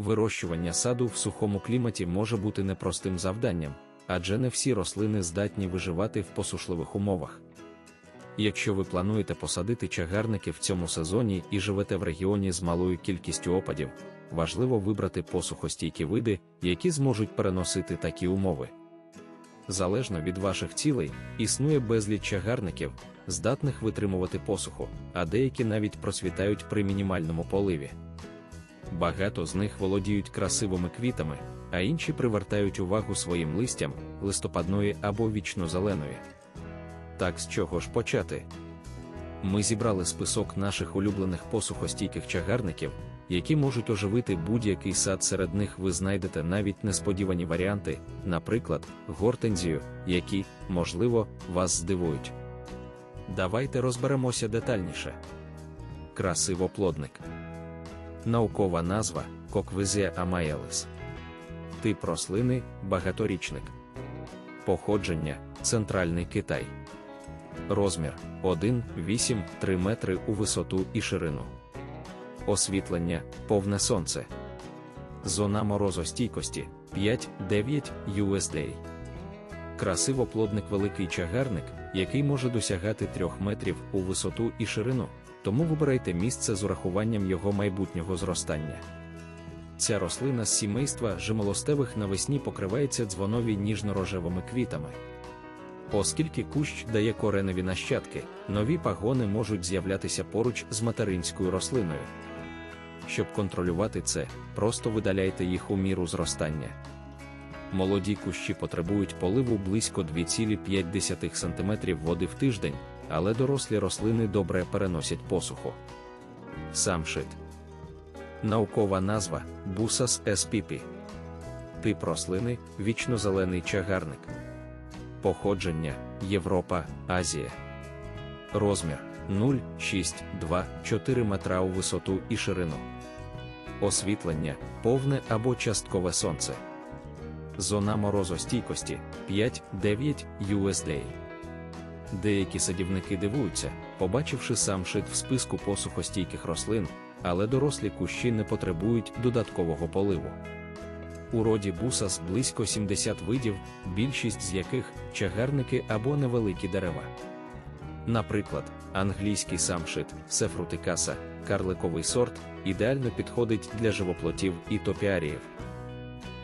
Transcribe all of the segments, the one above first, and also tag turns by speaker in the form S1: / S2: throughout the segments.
S1: Вирощування саду в сухому кліматі може бути непростим завданням, адже не всі рослини здатні виживати в посушливих умовах. Якщо ви плануєте посадити чагарники в цьому сезоні і живете в регіоні з малою кількістю опадів, важливо вибрати посухостійкі види, які зможуть переносити такі умови. Залежно від ваших цілей, існує безліч чагарників, здатних витримувати посуху, а деякі навіть просвітають при мінімальному поливі. Багато з них володіють красивими квітами, а інші привертають увагу своїм листям листопадної або вічно-зеленої. Так з чого ж почати? Ми зібрали список наших улюблених посухостійких чагарників, які можуть оживити будь-який сад. Серед них ви знайдете навіть несподівані варіанти, наприклад, гортензію, які, можливо, вас здивують. Давайте розберемося детальніше. Красивоплодник. Наукова назва Коквизія амаелис. Тип рослини багаторічник. Походження Центральний Китай. Розмір 1,8-3 метри у висоту і ширину. Освітлення повне сонце. Зона морозостійкості 5-9 USD. Красивоплодник великий чагарник, який може досягати 3 метрів у висоту і ширину, тому вибирайте місце з урахуванням його майбутнього зростання. Ця рослина з сімейства жимолостевих навесні покривається дзвонові ніжно-рожевими квітами. Оскільки кущ дає кореневі нащадки, нові пагони можуть з'являтися поруч з материнською рослиною. Щоб контролювати це, просто видаляйте їх у міру зростання. Молоді кущі потребують поливу близько 2,5 см води в тиждень, але дорослі рослини добре переносять посуху. Самшит. Наукова назва Бусас spp. Тип рослини вічнозелений чагарник. Походження Європа, Азія. Розмір 0,6-2-4 метра у висоту і ширину. Освітлення повне або часткове сонце. Зона морозостійкості 5-9 USD. Деякі садівники дивуються, побачивши сам шит в списку посухостійких рослин, але дорослі кущі не потребують додаткового поливу. У роді бусас близько 70 видів, більшість з яких чагарники або невеликі дерева. Наприклад, англійський самшит, сефрутикаса, карликовий сорт, ідеально підходить для живоплотів і топіаріїв.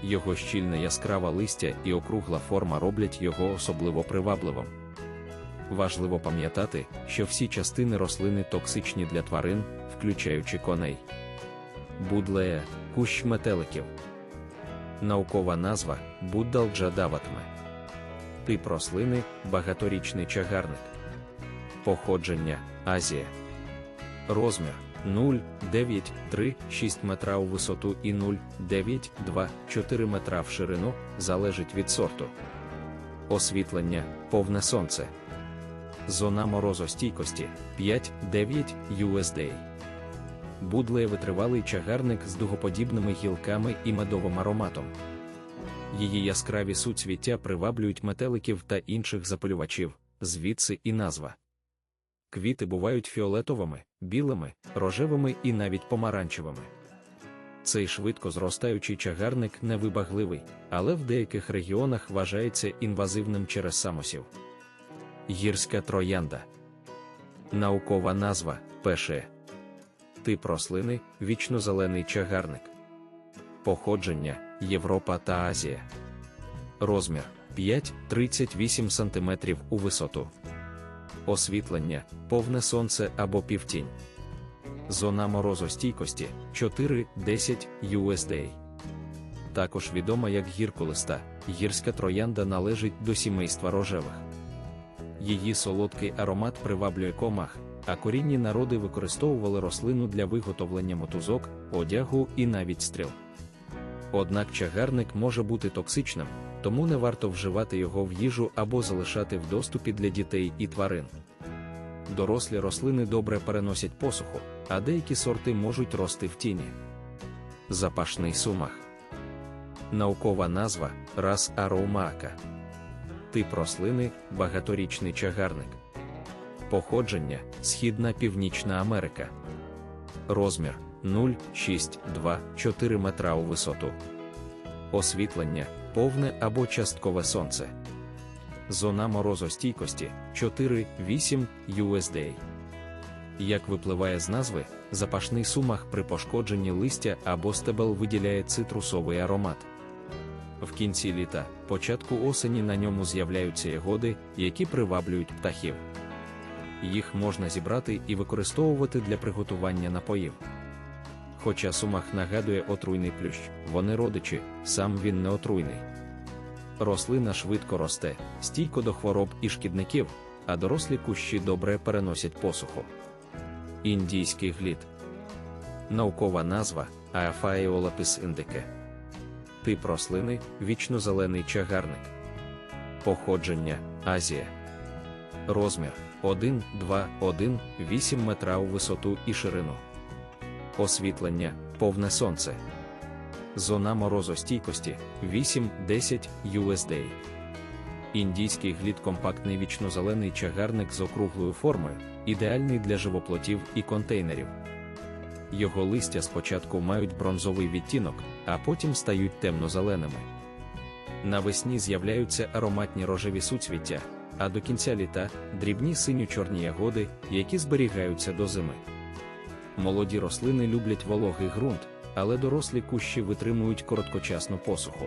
S1: Його щільне яскраве листя і округла форма роблять його особливо привабливим. Важливо пам'ятати, що всі частини рослини токсичні для тварин, включаючи коней. Будлея кущ метеликів. Наукова назва Буддалджа даватме. Тип рослини багаторічний чагарник. Походження Азія. Розмір 0,9-3-6 метра у висоту і 0,9-2-4 метра в ширину залежить від сорту. Освітлення повне сонце. Зона морозостійкості 5-9 USD. Будлеє витривалий чагарник з дугоподібними гілками і медовим ароматом. Її яскраві суцвіття приваблюють метеликів та інших запалювачів, звідси і назва. Квіти бувають фіолетовими, білими, рожевими і навіть помаранчевими. Цей швидко зростаючий чагарник невибагливий, але в деяких регіонах вважається інвазивним через самосів. Гірська троянда. Наукова назва пеше. Тип рослини вічнозелений чагарник. Походження Європа та Азія. Розмір 5-38 см у висоту. Освітлення повне сонце або півтінь. Зона морозостійкості 4-10 USD. Також відома як гірколиста, гірська троянда належить до сімейства рожевих. Її солодкий аромат приваблює комах, а корінні народи використовували рослину для виготовлення мотузок, одягу і навіть стріл. Однак чагарник може бути токсичним, тому не варто вживати його в їжу або залишати в доступі для дітей і тварин. Дорослі рослини добре переносять посуху, а деякі сорти можуть рости в тіні. Запашний сумах. Наукова назва рас ароумаака. Тип рослини багаторічний чагарник. Походження Східна Північна Америка. Розмір 0,6-2-4 метра у висоту. Освітлення повне або часткове сонце. Зона морозостійкості 4-8 USD. Як випливає з назви, запашний сумах при пошкодженні листя або стебел виділяє цитрусовий аромат. В кінці літа, початку осені на ньому з'являються ягоди, які приваблюють птахів. Їх можна зібрати і використовувати для приготування напоїв. Хоча сумах нагадує отруйний плющ, вони родичі, сам він не отруйний. Рослина швидко росте, стійко до хвороб і шкідників, а дорослі кущі добре переносять посуху. Індійський глід. Наукова назва Афаеолапис індике. Тип рослини вічно-зелений чагарник. Походження Азія. Розмір 1, 2, 1, 8 метра у висоту і ширину. Освітлення повне сонце. Зона морозостійкості 8-10 USD. Індійський глід компактний вічно-зелений чагарник з округлою формою, ідеальний для живоплотів і контейнерів. Його листя спочатку мають бронзовий відтінок, а потім стають темно-зеленими. Навесні з'являються ароматні рожеві суцвіття, а до кінця літа дрібні синьо-чорні ягоди, які зберігаються до зими. Молоді рослини люблять вологий ґрунт, але дорослі кущі витримують короткочасну посуху.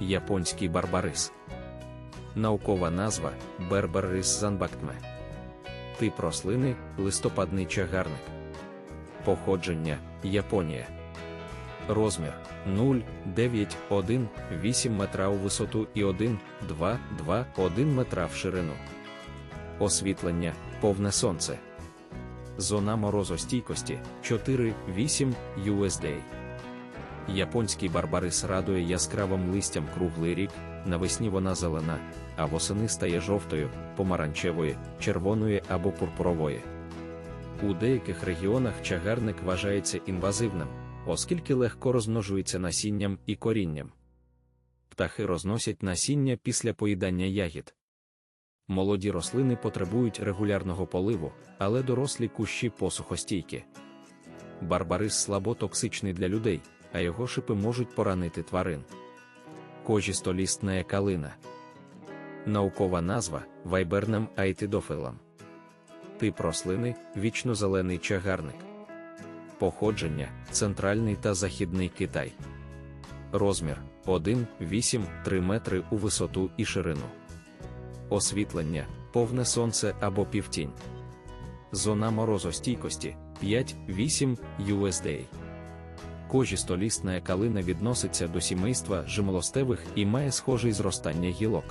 S1: Японський барбарис. Наукова назва Берберрис занбактме. Тип рослини листопадний чагарник. Походження Японія. Розмір 0,9-1,8 метра у висоту і 1,2-2,1 метра в ширину. Освітлення повне сонце. Зона морозостійкості 4-8 USD. Японський барбарис радує яскравим листям круглий рік, навесні вона зелена, а восени стає жовтою, помаранчевою, червоною або пурпуровою. У деяких регіонах чагарник вважається інвазивним, оскільки легко розмножується насінням і корінням. Птахи розносять насіння після поїдання ягід. Молоді рослини потребують регулярного поливу, але дорослі кущі посухостійкі. Барбарис слабо токсичний для людей, а його шипи можуть поранити тварин. Кожістолістна калина. Наукова назва вайбернем айтидофилам. Тип рослини вічно-зелений чагарник. Походження центральний та західний Китай. Розмір 1,8-3 метри у висоту і ширину. Освітлення повне сонце або півтінь. Зона морозостійкості 5-8 USD. Кожістолісна калина відноситься до сімейства жимолостевих і має схожий зростання гілок.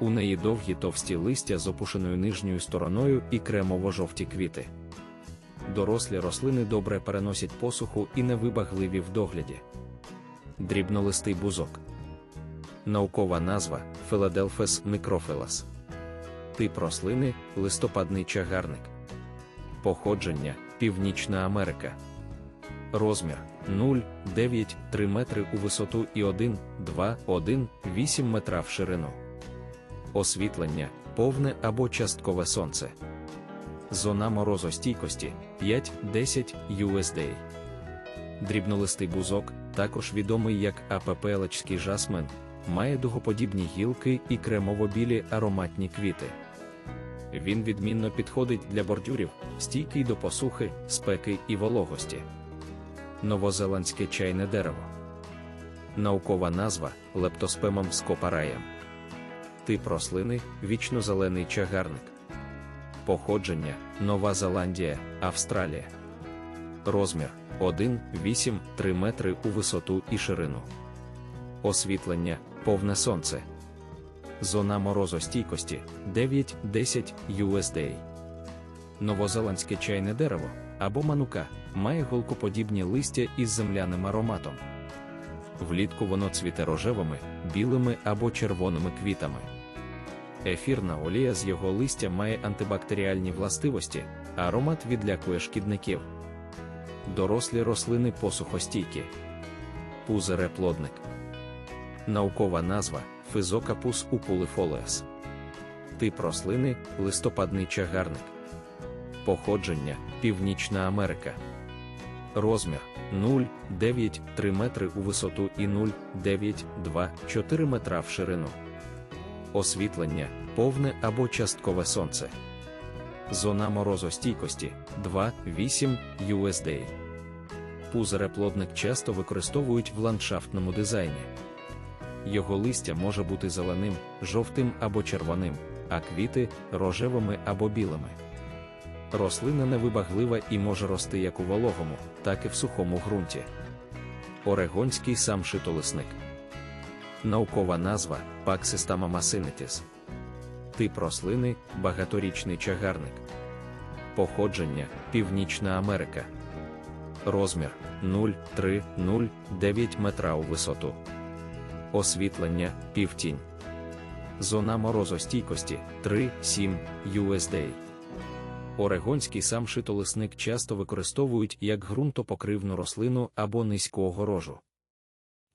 S1: У неї довгі товсті листя з опушеною нижньою стороною і кремово-жовті квіти. Дорослі рослини добре переносять посуху і невибагливі в догляді. Дрібнолистий бузок. Наукова назва Philadelphus microphyllus. Тип рослини листопадний чагарник. Походження Північна Америка. Розмір 0,9-3 метри у висоту і 1,2-1,8 метра в ширину. Освітлення повне або часткове сонце. Зона морозостійкості 5-10 USD. Дрібнолистий бузок, також відомий як апепелечський жасмин, має дугоподібні гілки і кремово-білі ароматні квіти. Він відмінно підходить для бордюрів, стійкий до посухи, спеки і вологості. Новозеландське чайне дерево. Наукова назва лептоспемом скопараєм. Тип рослини вічно-зелений чагарник. Походження Нова Зеландія, Австралія. Розмір 1,8-3 метри у висоту і ширину. Освітлення повне сонце. Зона морозостійкості 9-10 USD. Новозеландське чайне дерево або манука має голкоподібні листя із земляним ароматом. Влітку воно цвіте рожевими, білими або червоними квітами. Ефірна олія з його листя має антибактеріальні властивості, аромат відлякує шкідників. Дорослі рослини посухостійкі. Пузереплодник. Наукова назва Физокапус упулифолеас. Тип рослини листопадний чагарник. Походження Північна Америка. Розмір 0,9-3 метри у висоту і 0,9-2-4 метра в ширину. Освітлення повне або часткове сонце. Зона морозостійкості 2,8 USD. Пузиреплодник часто використовують в ландшафтному дизайні. Його листя може бути зеленим, жовтим або червоним, а квіти рожевими або білими. Рослина невибаглива і може рости як у вологому, так і в сухому ґрунті. Орегонський самшитолисник. Наукова назва Паксистама масинетіс. Тип рослини багаторічний чагарник. Походження Північна Америка. Розмір 0,309 метра у висоту. Освітлення півтінь. Зона морозостійкості 3,7 USD. Орегонський самшитолисник часто використовують як ґрунтопокривну рослину або низьку огорожу.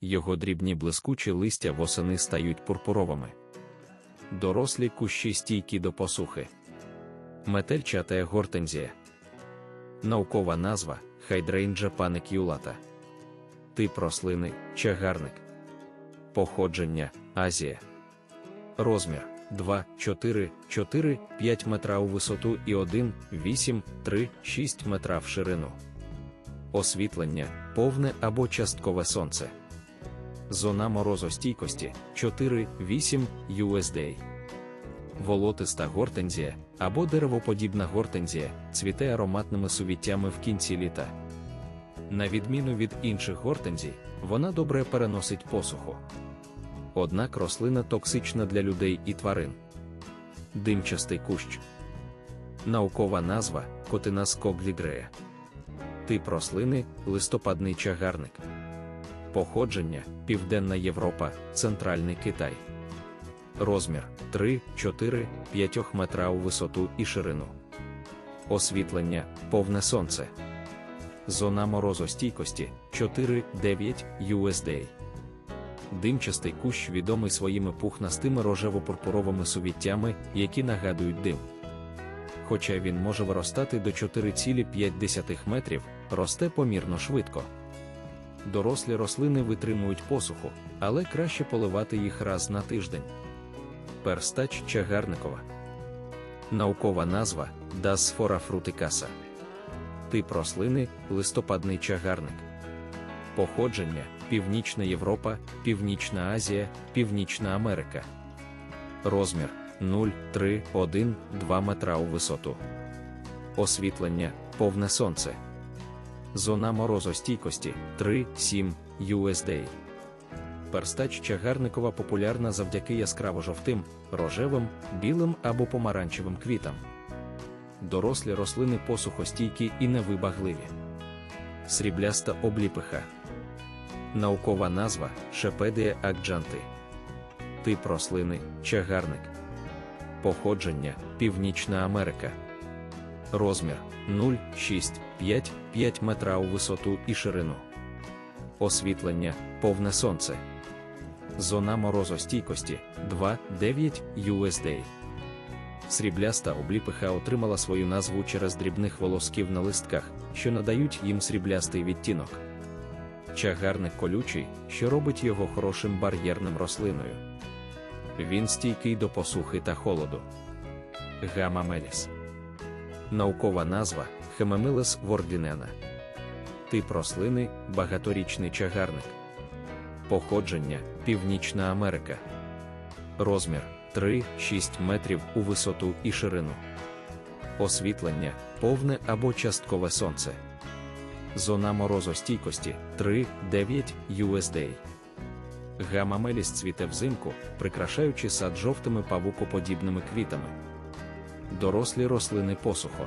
S1: Його дрібні блискучі листя восени стають пурпуровими. Дорослі кущі стійкі до посухи. Метельчата гортензія. Наукова назва Hydrangea paniculata. Тип рослини чагарник. Походження Азія. Розмір 2, 4, 4, 5 метра у висоту і 1, 8, 3, 6 метра в ширину. Освітлення повне або часткове сонце. Зона морозостійкості 4-8 USD. Волотиста гортензія або деревоподібна гортензія цвіте ароматними сувіттями в кінці літа. На відміну від інших гортензій, вона добре переносить посуху. Однак рослина токсична для людей і тварин. Димчастий кущ. Наукова назва котинас коглігрея. Тип рослини листопадний чагарник. Походження Південна Європа, Центральний Китай. Розмір 3, 4, 5 метра у висоту і ширину. Освітлення повне сонце. Зона морозостійкості 4-9 USD. Димчастий кущ відомий своїми пухнастими рожево-пурпуровими сувіттями, які нагадують дим. Хоча він може виростати до 4,5 метрів, росте помірно швидко. Дорослі рослини витримують посуху, але краще поливати їх раз на тиждень. Перстач чагарникова. Наукова назва Дасфора фрутикаса. Тип рослини листопадний чагарник. Походження Північна Європа, Північна Азія, Північна Америка. Розмір 0,3-1,2 метра у висоту. Освітлення повне сонце. Зона морозостійкості 3,7 USD. Перстач чагарникова популярна завдяки яскраво жовтим, рожевим, білим або помаранчевим квітам. Дорослі рослини посухостійкі і невибагливі. Срібляста обліпиха. Наукова назва Шепедія акджанти. Тип рослини чагарник. Походження Північна Америка. Розмір 0,6-5-5 метра у висоту і ширину. Освітлення повне сонце. Зона морозостійкості 2,9 USD. Срібляста обліпиха отримала свою назву через дрібних волосків на листках, що надають їм сріблястий відтінок. Чагарник колючий, що робить його хорошим бар'єрним рослиною. Він стійкий до посухи та холоду. Гамамеліс. Наукова назва Хемемилес вордінена. Тип рослини багаторічний чагарник. Походження Північна Америка. Розмір 3-6 метрів у висоту і ширину. Освітлення повне або часткове сонце. Зона морозостійкості 3,9 USD. Гамамеліс цвіте взимку, прикрашаючи сад жовтими павукоподібними квітами. Дорослі рослини посухо.